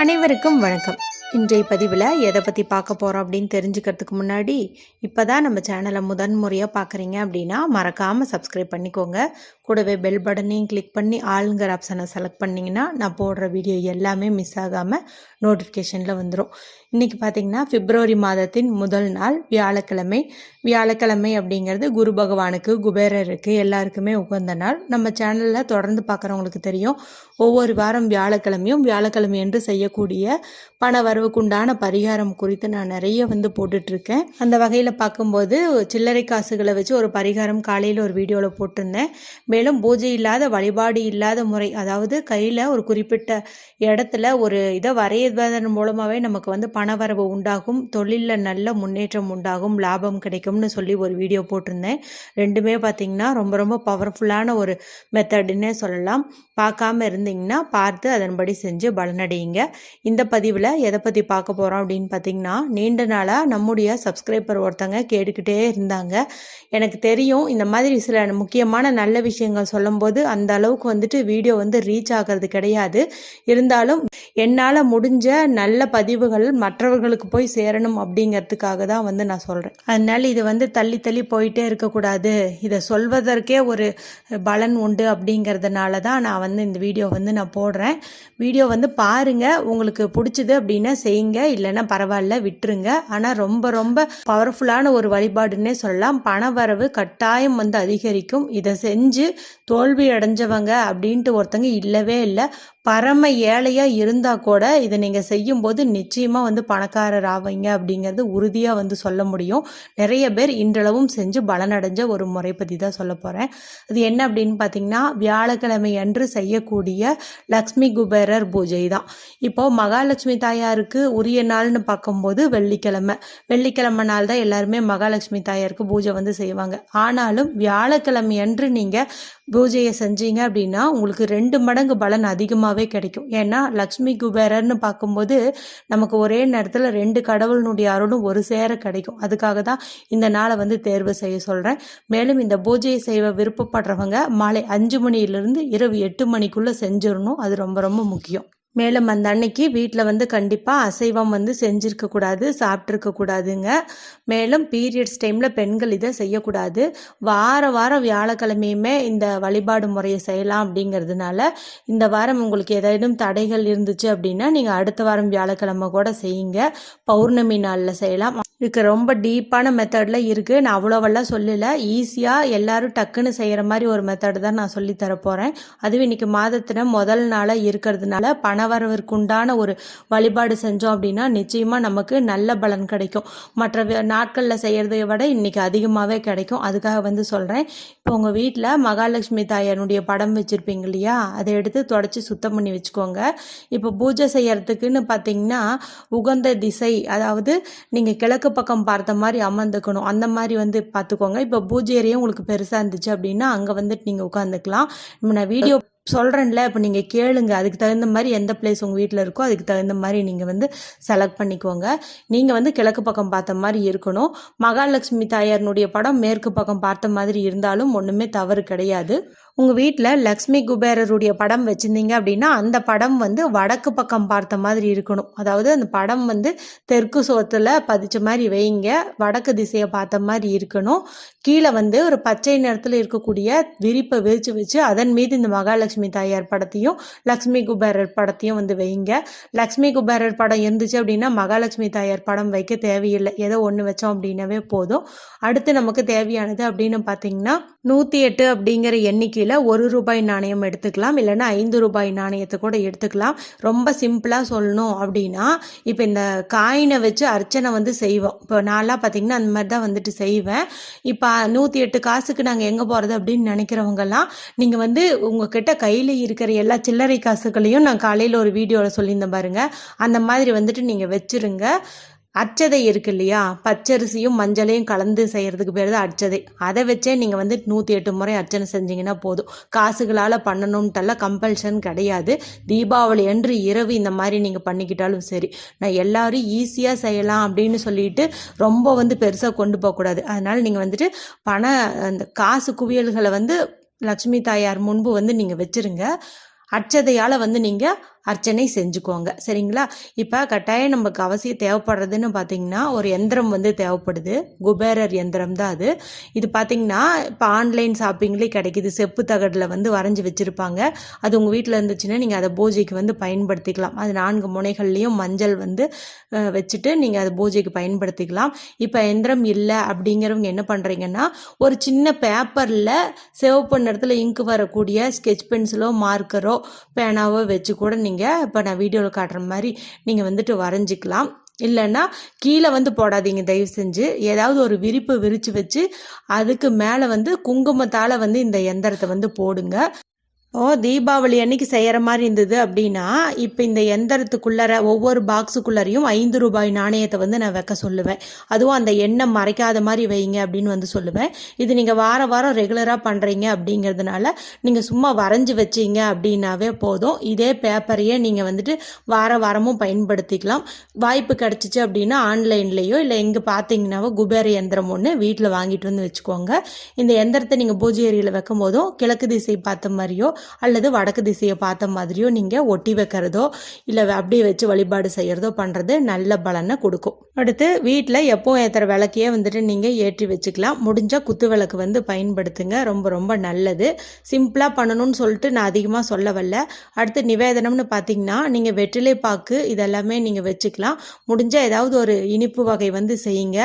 அனைவருக்கும் வணக்கம். இன்றைய பதிவில் எதை பற்றி பார்க்க போகிறோம் அப்படின்னு தெரிஞ்சுக்கிறதுக்கு முன்னாடி இப்போ தான் நம்ம சேனலை முதன் முறையாக பார்க்குறீங்க அப்படின்னா மறக்காமல் சப்ஸ்கிரைப் பண்ணிக்கோங்க. கூடவே பெல் பட்டனையும் கிளிக் பண்ணி ஆளுங்கிற ஆப்ஷனை செலக்ட் பண்ணிங்கன்னா நான் போடுற வீடியோ எல்லாமே மிஸ் ஆகாமல் நோட்டிஃபிகேஷனில் வந்துடும் இன்றைக்கி பார்த்தீங்கன்னா பிப்ரவரி மாதத்தின் முதல் நாள் வியாழக்கிழமை. வியாழக்கிழமை அப்படிங்கிறது குரு பகவானுக்கு குபேரருக்கு எல்லாருக்குமே உகந்த நாள். நம்ம சேனலில் தொடர்ந்து பார்க்குறவங்களுக்கு தெரியும் ஒவ்வொரு வாரம் வியாழக்கிழமையும் வியாழக்கிழமை என்று செய்யக்கூடிய பண வரவுக்குண்டான பரிகாரம் குறித்து நான் நிறைய வந்து போட்டுட்ருக்கேன். அந்த வகையில் பார்க்கும்போது சில்லறை காசுகளை வச்சு ஒரு பரிகாரம் காலையில் ஒரு வீடியோவில் போட்டிருந்தேன். மேலும் பூஜை இல்லாத வழிபாடு இல்லாத முறை அதாவது கையில் ஒரு குறிப்பிட்ட இடத்துல ஒரு இதை வரையதன் மூலமாகவே நமக்கு வந்து பணவரவு உண்டாகும் தொழிலில் நல்ல முன்னேற்றம் உண்டாகும் லாபம் கிடைக்கும்னு சொல்லி ஒரு வீடியோ போட்டிருந்தேன். ரெண்டுமே பார்த்திங்கன்னா ரொம்ப ரொம்ப பவர்ஃபுல்லான ஒரு மெத்தடுன்னே சொல்லலாம். பார்க்காம இருந்தீங்கன்னா பார்த்து அதன்படி செஞ்சு பலனடையுங்க. இந்த பதிவில் எதை பற்றி பார்க்க போகிறோம் அப்படின்னு பார்த்தீங்கன்னா நீண்ட நாளாக நம்முடைய சப்ஸ்கிரைபர் ஒருத்தங்க கேட்டுக்கிட்டே இருந்தாங்க. எனக்கு தெரியும் இந்த மாதிரி சில முக்கியமான நல்ல விஷயம் விஷயங்கள் சொல்லும்போது அந்த அளவுக்கு வந்துட்டு வீடியோ வந்து ரீச் ஆகிறது கிடையாது. இருந்தாலும் என்னால் முடிஞ்ச நல்ல பதிவுகள் மற்றவர்களுக்கு போய் சேரணும் அப்படிங்கிறதுக்காக தான் வந்து நான் சொல்கிறேன் அதனால் இது வந்து தள்ளி தள்ளி போயிட்டே இருக்கக்கூடாது. இதை சொல்வதற்கே ஒரு பலன் உண்டு அப்படிங்கிறதுனால தான் நான் வந்து இந்த வீடியோ வந்து நான் போடுறேன். வீடியோ வந்து பாருங்கள் உங்களுக்கு பிடிச்சது அப்படின்னா செய்யுங்க இல்லைன்னா பரவாயில்ல விட்டுருங்க. ஆனால் ரொம்ப ரொம்ப பவர்ஃபுல்லான ஒரு வழிபாடுன்னே சொல்லலாம். பண வரவு கட்டாயம் வந்து அதிகரிக்கும். இதை செஞ்சு தோல்வி அடைஞ்சவங்க அப்படின்ட்டு ஒருத்தங்க இல்லவே இல்லை. பரம ஏழையாக இருந்தால் கூட இதை நீங்கள் செய்யும்போது நிச்சயமாக வந்து பணக்காரர் ஆவீங்க அப்படிங்கிறது உறுதியாக வந்து சொல்ல முடியும். நிறைய பேர் இன்றளவும் செஞ்சு பலனடைஞ்ச ஒரு முறை பற்றி தான் சொல்ல போகிறேன் அது என்ன அப்படின்னு பார்த்தீங்கன்னா வியாழக்கிழமை அன்று செய்யக்கூடிய லக்ஷ்மி குபேரர் பூஜை தான். இப்போது மகாலட்சுமி தாயாருக்கு உரிய நாள்னு பார்க்கும்போது வெள்ளிக்கிழமை. வெள்ளிக்கிழமை நாள் தான் எல்லாருமே மகாலட்சுமி தாயாருக்கு பூஜை வந்து செய்வாங்க. ஆனாலும் வியாழக்கிழமை அன்று நீங்கள் பூஜையை செஞ்சீங்க அப்படின்னா உங்களுக்கு ரெண்டு மடங்கு பலன் அதிகமாகவே கிடைக்கும். ஏன்னா லக்ஷ்மி குபேரர்னு பார்க்கும்போது நமக்கு ஒரே நேரத்தில் ரெண்டு கடவுளினுடைய அருளும் ஒரு சேர கிடைக்கும். அதுக்காக தான் இந்த நாளை வந்து தேர்வு செய்ய சொல்கிறேன் மேலும் இந்த பூஜையை செய்ய விருப்பப்படுறவங்க மாலை அஞ்சு மணியிலிருந்து இரவு எட்டு மணிக்குள்ளே செஞ்சிடணும். அது ரொம்ப ரொம்ப முக்கியம். மேலும் அந்த அன்னைக்கு வீட்டில் வந்து கண்டிப்பாக அசைவம் வந்து செஞ்சுருக்க கூடாது சாப்பிட்ருக்க கூடாதுங்க. மேலும் பீரியட்ஸ் டைமில் பெண்கள் இதை செய்யக்கூடாது. வார வாரம் வியாழக்கிழமையுமே இந்த வழிபாடு முறையை செய்யலாம் அப்படிங்கிறதுனால இந்த வாரம் உங்களுக்கு ஏதேனும் தடைகள் இருந்துச்சு அப்படின்னா நீங்கள் அடுத்த வாரம் வியாழக்கிழமை கூட செய்யுங்க. பௌர்ணமி நாளில் செய்யலாம். இதுக்கு ரொம்ப டீப்பான மெத்தடில் இருக்குது நான் அவ்வளோவெல்லாம் சொல்லலை. ஈஸியாக எல்லாரும் டக்குன்னு செய்கிற மாதிரி ஒரு மெத்தடு தான் நான் சொல்லி தரப்போகிறேன் அதுவும் இன்றைக்கி மாதத்தில் முதல் நாளாக இருக்கிறதுனால பணவரவிற்குண்டான ஒரு வழிபாடு செஞ்சோம் அப்படின்னா நிச்சயமாக நமக்கு நல்ல பலன் கிடைக்கும். மற்ற நாட்களில் செய்கிறதை விட இன்றைக்கி அதிகமாகவே கிடைக்கும். அதுக்காக வந்து சொல்கிறேன் இப்போ உங்கள் வீட்டில் மகாலட்சுமி தாயாருடைய படம் வச்சுருப்பீங்க இல்லையா? அதை எடுத்து தொடச்சி சுத்தம் பண்ணி வச்சுக்கோங்க. இப்போ பூஜை செய்யறதுக்குன்னு பார்த்தீங்கன்னா உகந்த திசை அதாவது நீங்கள் கிழக்கு பக்கம் பார்த்த மாதிரி அமர்ந்துக்கணும். அந்த மாதிரி வந்து பார்த்துக்கோங்க. இப்போ பூஜை ஏரியா உங்களுக்கு பெருசாக இருந்துச்சு அப்படின்னா அங்கே வந்துட்டு நீங்கள் உட்காந்துக்கலாம். இப்போ நான் வீடியோ சொல்கிறேன்ல இப்போ நீங்கள் கேளுங்க. அதுக்கு தகுந்த மாதிரி எந்த பிளேஸ் உங்கள் வீட்டில் இருக்கோ அதுக்கு தகுந்த மாதிரி நீங்கள் வந்து செலக்ட் பண்ணிக்கோங்க. நீங்கள் வந்து கிழக்கு பக்கம் பார்த்த மாதிரி இருக்கணும். மகாலட்சுமி தாயாரினுடைய படம் மேற்கு பக்கம் பார்த்த மாதிரி இருந்தாலும் ஒன்றுமே தவறு கிடையாது. உங்கள் வீட்டில் லக்ஷ்மி குபேரருடைய படம் வச்சுருந்தீங்க அப்படின்னா அந்த படம் வந்து வடக்கு பக்கம் பார்த்த மாதிரி இருக்கணும். அதாவது அந்த படம் வந்து தெற்கு சோத்தில் பதிச்ச மாதிரி வைங்க வடக்கு திசையை பார்த்த மாதிரி இருக்கணும். கீழே வந்து ஒரு பச்சை நிறத்தில் இருக்கக்கூடிய விரிப்பை விரித்து வச்சு அதன் மீது இந்த மகாலட்சுமி தாயார் படத்தையும் லக்ஷ்மி குபேரர் படத்தையும் வந்து வைங்க. லக்ஷ்மி குபேரர் படம் இருந்துச்சு அப்படின்னா மகாலட்சுமி தாயார் படம் வைக்க தேவையில்லை. ஏதோ ஒன்று வச்சோம் அப்படின்னாவே போதும். அடுத்து நமக்கு தேவையானது அப்படின்னு பார்த்தீங்கன்னா நூற்றி எட்டு அப்படிங்கிற எண்ணிக்கை எண்ணிக்கையில் ஒரு ரூபாய் நாணயம் எடுத்துக்கலாம் இல்லைன்னா ஐந்து ரூபாய் நாணயத்தை கூட எடுத்துக்கலாம். ரொம்ப சிம்பிளாக சொல்லணும் அப்படின்னா இப்போ இந்த காயினை வச்சு அர்ச்சனை வந்து செய்வோம். இப்போ நான்லாம் பார்த்தீங்கன்னா அந்த மாதிரி தான் வந்துட்டு செய்வேன். இப்போ நூற்றி எட்டு காசுக்கு நாங்கள் எங்கே போகிறது அப்படின்னு நினைக்கிறவங்கெல்லாம் நீங்கள் வந்து உங்ககிட்ட கையில் இருக்கிற எல்லா சில்லறை காசுகளையும் நான் காலையில் ஒரு வீடியோவில் சொல்லியிருந்தேன் பாருங்கள் அந்த மாதிரி வந்துட்டு நீங்கள் வச்சுருங்க. அச்சதை இருக்கு இல்லையா? பச்சரிசியும் மஞ்சளையும் கலந்து செய்கிறதுக்கு பேர் தான் அச்சதை அதை வச்சே நீங்கள் வந்து நூற்றி எட்டு முறை அர்ச்சனை செஞ்சீங்கன்னா போதும். காசுகளால் பண்ணணும்ட்டெல்லாம் கம்பல்ஷன் கிடையாது. தீபாவளி அன்று இரவு இந்த மாதிரி நீங்கள் பண்ணிக்கிட்டாலும் சரி. நான் எல்லாரும் ஈஸியாக செய்யலாம் அப்படின்னு சொல்லிட்டு ரொம்ப வந்து பெருசாக கொண்டு போகக்கூடாது அதனால் நீங்கள் வந்துட்டு பண அந்த காசு குவியல்களை வந்து லக்ஷ்மி தாயார் முன்பு வந்து நீங்கள் வச்சுருங்க. அட்சதையால் வந்து நீங்கள் அர்ச்சனை செஞ்சுக்கோங்க. சரிங்களா? இப்போ கட்டாயம் நமக்கு அவசியம் தேவைப்படுறதுன்னு பார்த்தீங்கன்னா ஒரு எந்திரம் வந்து தேவைப்படுது. குபேரர் எந்திரம் தான் அது. இது பார்த்தீங்கன்னா இப்போ ஆன்லைன் ஷாப்பிங்லேயே கிடைக்குது. செப்பு தகடில் வந்து வரைஞ்சி வச்சுருப்பாங்க. அது உங்கள் வீட்டில் இருந்துச்சுன்னா நீங்கள் அதை பூஜைக்கு வந்து பயன்படுத்திக்கலாம். அது நான்கு முனைகள்லேயும் மஞ்சள் வந்து வச்சுட்டு நீங்கள் அதை பூஜைக்கு பயன்படுத்திக்கலாம். இப்போ எந்திரம் இல்லை அப்படிங்கிறவங்க என்ன பண்ணுறீங்கன்னா ஒரு சின்ன பேப்பரில் சிவப்பு நிறத்தில் இங்கு வரக்கூடிய ஸ்கெட்ச் பென்சிலோ மார்க்கரோ பேனாவோ வச்சு கூட நீங்கள் நீங்கள் இப்போ நான் வீடியோவில் காட்டுற மாதிரி நீங்கள் வந்துட்டு வரைஞ்சிக்கலாம். இல்லைன்னா கீழே வந்து போடாதீங்க தயவு செஞ்சு. ஏதாவது ஒரு விரிப்பு விரித்து வச்சு அதுக்கு மேலே வந்து குங்குமத்தால் வந்து இந்த எந்திரத்தை வந்து போடுங்க. ஓ தீபாவளி அன்னைக்கு செய்கிற மாதிரி இருந்தது அப்படின்னா இப்போ இந்த எந்திரத்துக்குள்ளற ஒவ்வொரு பாக்ஸுக்குள்ளரையும் ஐந்து ரூபாய் நாணயத்தை வந்து நான் வைக்க சொல்லுவேன். அதுவும் அந்த எண்ணெய் மறைக்காத மாதிரி வைங்க அப்படின்னு வந்து சொல்லுவேன். இது நீங்கள் வார வாரம் ரெகுலராக பண்ணுறீங்க அப்படிங்கிறதுனால நீங்கள் சும்மா வரைஞ்சி வச்சீங்க அப்படின்னாவே போதும். இதே பேப்பரையே நீங்கள் வந்துட்டு வார வாரமும் பயன்படுத்திக்கலாம். வாய்ப்பு கிடச்சிச்சு அப்படின்னா ஆன்லைன்லேயோ இல்லை எங்கே பார்த்தீங்கன்னாவோ குபேர எந்திரம் ஒன்று வீட்டில் வாங்கிட்டு வந்து வச்சுக்கோங்க. இந்த எந்திரத்தை நீங்கள் பூஜை அறையில் வைக்கும் போதும் கிழக்கு திசை பார்த்த மாதிரியோ அல்லது வடக்கு திசையை பார்த்த மாதிரியோ நீங்கள் ஒட்டி வைக்கிறதோ இல்லை அப்படியே வச்சு வழிபாடு செய்கிறதோ பண்ணுறது நல்ல பலனை கொடுக்கும். அடுத்து வீட்டில் எப்போ ஏற்றுற விளக்கையே வந்துட்டு நீங்கள் ஏற்றி வச்சுக்கலாம். முடிஞ்சால் குத்து விளக்கு வந்து பயன்படுத்துங்க. ரொம்ப ரொம்ப நல்லது. சிம்பிளாக பண்ணணும்னு சொல்லிட்டு நான் அதிகமாக சொல்ல வரல அடுத்து நிவேதனம்னு பார்த்தீங்கன்னா நீங்கள் வெற்றிலை பாக்கு இதெல்லாமே நீங்கள் வச்சுக்கலாம். முடிஞ்சால் ஏதாவது ஒரு இனிப்பு வகை வந்து செய்யுங்க.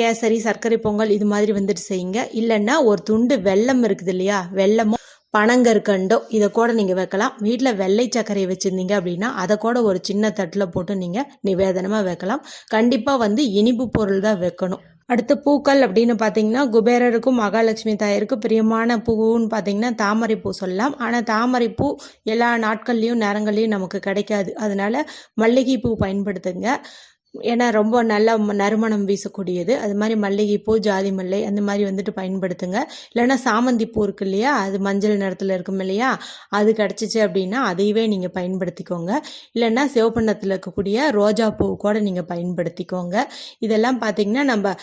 கேசரி சர்க்கரை பொங்கல் இது மாதிரி வந்துட்டு செய்யுங்க. இல்லைன்னா ஒரு துண்டு வெல்லம் இருக்குது இல்லையா? வெல்லமோ பனங்கற்கண்டோ இதை கூட நீங்கள் வைக்கலாம். வீட்டில் வெள்ளை சர்க்கரை வச்சுருந்தீங்க அப்படின்னா அதை கூட ஒரு சின்ன தட்டில் போட்டு நீங்கள் நிவேதனமாக வைக்கலாம். கண்டிப்பாக வந்து இனிப்பு பொருள் தான் வைக்கணும். அடுத்து பூக்கள் அப்படின்னு பார்த்தீங்கன்னா குபேரருக்கும் மகாலட்சுமி தாயருக்கும் பிரியமான பூன்னு பார்த்தீங்கன்னா தாமரை பூ சொல்லலாம். ஆனால் தாமரை பூ எல்லா நாட்கள்லேயும் நேரங்கள்லையும் நமக்கு கிடைக்காது. அதனால மல்லிகை பூ பயன்படுத்துங்க. ஏன்னா ரொம்ப நல்ல நறுமணம் வீசக்கூடியது. அது மாதிரி மல்லிகைப்பூ ஜாதி மல்லி அந்த மாதிரி வந்துட்டு பயன்படுத்துங்க. இல்லைன்னா சாமந்தி பூ இருக்கு இல்லையா? அது மஞ்சள் நிறத்தில் இருக்கும் இல்லையா? அது கிடச்சிச்சு அப்படின்னா அதையவே நீங்கள் பயன்படுத்திக்கோங்க. இல்லைன்னா சிவப்பு நிறத்தில் இருக்கக்கூடிய ரோஜா பூ கூட நீங்கள் பயன்படுத்திக்கோங்க. இதெல்லாம் பார்த்தீங்கன்னா நம்ம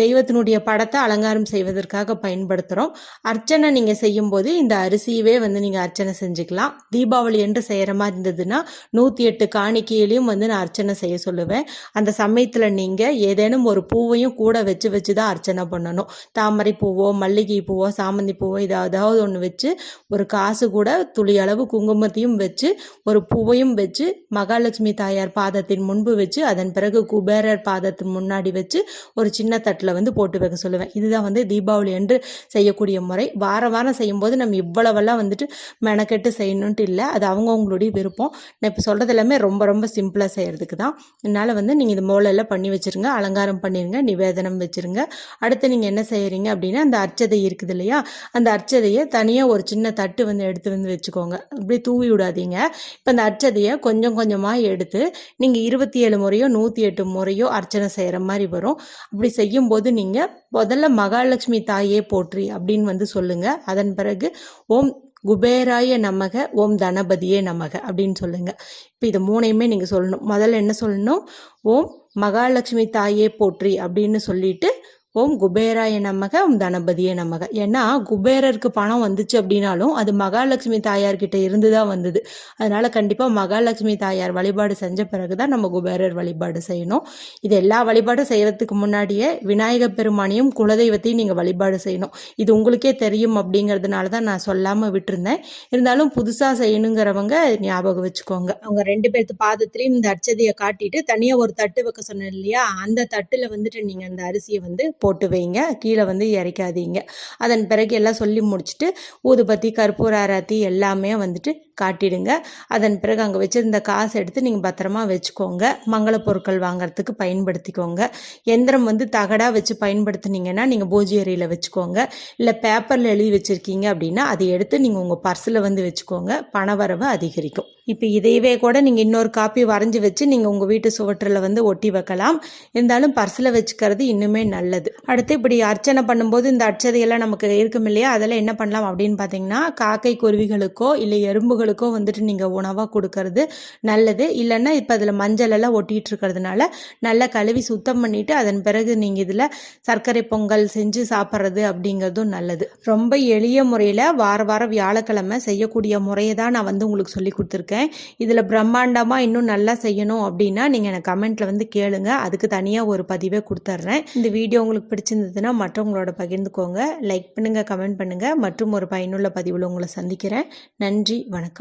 தெய்வத்தினுடைய படத்தை அலங்காரம் செய்வதற்காக பயன்படுத்துகிறோம் அர்ச்சனை நீங்கள் செய்யும்போது இந்த அரிசியவே வந்து நீங்கள் அர்ச்சனை செஞ்சுக்கலாம். தீபாவளி என்று செய்கிற மாதிரி இருந்ததுன்னா நூற்றி எட்டு காணிக்கையிலையும் வந்து நான் அர்ச்சனை செய்ய சொல்லுவேன். அந்த சமயத்தில் நீங்கள் ஏதேனும் ஒரு பூவையும் கூட வச்சு வச்சு தான் அர்ச்சனை பண்ணணும். தாமரை பூவோ மல்லிகை பூவோ சாமந்தி பூவோ ஏதாவது ஒன்று வச்சு ஒரு காசு கூட துளி அளவு குங்குமத்தையும் வச்சு ஒரு பூவையும் வச்சு மகாலட்சுமி தாயார் பாதத்தின் முன்பு வச்சு அதன் பிறகு குபேரர் பாதத்தின் முன்னாடி வச்சு ஒரு சின்ன தட்டில் வந்து போட்டு வைக்க சொல்லுவேன். இதுதான் வந்து தீபாவளி என்று செய்யக்கூடிய முறை. வாரம் வாரம் செய்யும்போது நம்ம இவ்வளவெல்லாம் வந்துட்டு மெனக்கெட்டு செய்யணுன்ட்டு இல்லை. அது அவங்கவுங்களுடைய விருப்பம். நான் இப்போ சொல்கிறது எல்லாமே ரொம்ப ரொம்ப சிம்பிளாக செய்கிறதுக்கு தான் அதனால் வந்து நீங்கள் இது மூலையில் பண்ணி வச்சுருங்க அலங்காரம் பண்ணிடுங்க நிவேதனம் வச்சுருங்க. அடுத்து நீங்கள் என்ன செய்கிறீங்க அப்படின்னா அந்த அர்ச்சதை இருக்குது இல்லையா? அந்த அர்ச்சதையை தனியாக ஒரு சின்ன தட்டு வந்து எடுத்து வந்து வச்சுக்கோங்க. அப்படியே தூவி விடாதீங்க. இப்போ அந்த அர்ச்சதையை கொஞ்சம் கொஞ்சமாக எடுத்து நீங்கள் இருபத்தி ஏழு முறையோ நூற்றி எட்டு முறையோ அர்ச்சனை செய்கிற மாதிரி வரும். அப்படி செய்யும்போது நீங்கள் முதல்ல மகாலட்சுமி தாயே போற்றி அப்படின்னு வந்து சொல்லுங்கள் அதன் பிறகு ஓம் குபேராய நமக ஓம் தனபதியே நமக அப்படின்னு சொல்லுங்க. இப்போ இது மூணையுமே நீங்கள் சொல்லணும். முதல்ல என்ன சொல்லணும்? ஓம் மகாலட்சுமி தாயே போற்றி அப்படின்னு சொல்லிட்டு ஓம் குபேராய நமக ஓம் தனபதியே நமக. ஏன்னா குபேரருக்கு பணம் வந்துச்சு அப்படின்னாலும் அது மகாலட்சுமி தாயார்கிட்ட இருந்து தான் வந்தது. அதனால கண்டிப்பாக மகாலட்சுமி தாயார் வழிபாடு செஞ்ச பிறகு தான் நம்ம குபேரர் வழிபாடு செய்யணும். இது எல்லா வழிபாடும் செய்யறதுக்கு முன்னாடியே விநாயகர் பெருமானையும் குலதெய்வத்தையும் நீங்கள் வழிபாடு செய்யணும். இது உங்களுக்கே தெரியும் அப்படிங்கிறதுனால தான் நான் சொல்லாமல் விட்டுருந்தேன். இருந்தாலும் புதுசாக செய்யணுங்கிறவங்க ஞாபகம் வச்சுக்கோங்க. அவங்க ரெண்டு பேர்த்து பாதத்துலேயும் இந்த அச்சதியை காட்டிட்டு தனியாக ஒரு தட்டு வைக்க சொன்னேன் இல்லையா? அந்த தட்டில் வந்துட்டு நீங்கள் அந்த அரிசியை வந்து போட்டு வைங்க. கீழே வந்து இறைக்காதீங்க. அதன் பிறகு எல்லாம் சொல்லி முடிச்சுட்டு ஊதுபத்தி கற்பூர ஆராத்தி எல்லாமே வந்துட்டு காட்டிடுங்க. அதன் பிறகு அங்கே வச்சுருந்த காசு எடுத்து நீங்கள் பத்திரமா வச்சுக்கோங்க. மங்கள பொருட்கள் வாங்குறதுக்கு பயன்படுத்திக்கோங்க. எந்திரம் வந்து தகடாக வச்சு பயன்படுத்துனீங்கன்னா நீங்கள் பூஜை அறையில் வச்சுக்கோங்க. இல்லை பேப்பரில் எழுதி வச்சுருக்கீங்க அப்படின்னா அதை எடுத்து நீங்கள் உங்கள் பர்ஸில் வந்து வச்சுக்கோங்க. பணவரவு அதிகரிக்கும். இப்போ இதையவே கூட நீங்கள் இன்னொரு காப்பி வரைஞ்சி வச்சு நீங்கள் உங்கள் வீட்டு சுவற்றில் வந்து ஒட்டி வைக்கலாம். இருந்தாலும் பர்ஸில் வச்சுக்கிறது இன்னுமே நல்லது. அடுத்து இப்படி அர்ச்சனை பண்ணும்போது இந்த அர்ச்சதையெல்லாம் நமக்கு இருக்கும் இல்லையா? அதெல்லாம் என்ன பண்ணலாம் அப்படின்னு பார்த்தீங்கன்னா காக்கை குருவிகளுக்கோ இல்லை எறும்புகள் எறும்புகளுக்கோ வந்துட்டு நீங்கள் உணவாக கொடுக்கறது நல்லது. இல்லைன்னா இப்போ அதில் மஞ்சள் எல்லாம் ஒட்டிட்டு இருக்கிறதுனால நல்லா கழுவி சுத்தம் பண்ணிட்டு அதன் பிறகு நீங்கள் இதில் சர்க்கரை பொங்கல் செஞ்சு சாப்பிட்றது அப்படிங்கிறதும் நல்லது. ரொம்ப எளிய முறையில் வார வாரம் வியாழக்கிழமை செய்யக்கூடிய முறையை தான் நான் வந்து உங்களுக்கு சொல்லி கொடுத்துருக்கேன். இதில் பிரம்மாண்டமாக இன்னும் நல்லா செய்யணும் அப்படின்னா நீங்கள் எனக்கு கமெண்ட்டில் வந்து கேளுங்க. அதுக்கு தனியாக ஒரு பதிவே கொடுத்துட்றேன் இந்த வீடியோ உங்களுக்கு பிடிச்சிருந்ததுன்னா மற்றவங்களோட பகிர்ந்துக்கோங்க. லைக் பண்ணுங்கள் கமெண்ட் பண்ணுங்கள் மற்றும் ஒரு பயனுள்ள பதிவில் உங்களை சந்திக்கிறேன். நன்றி வணக்கம்.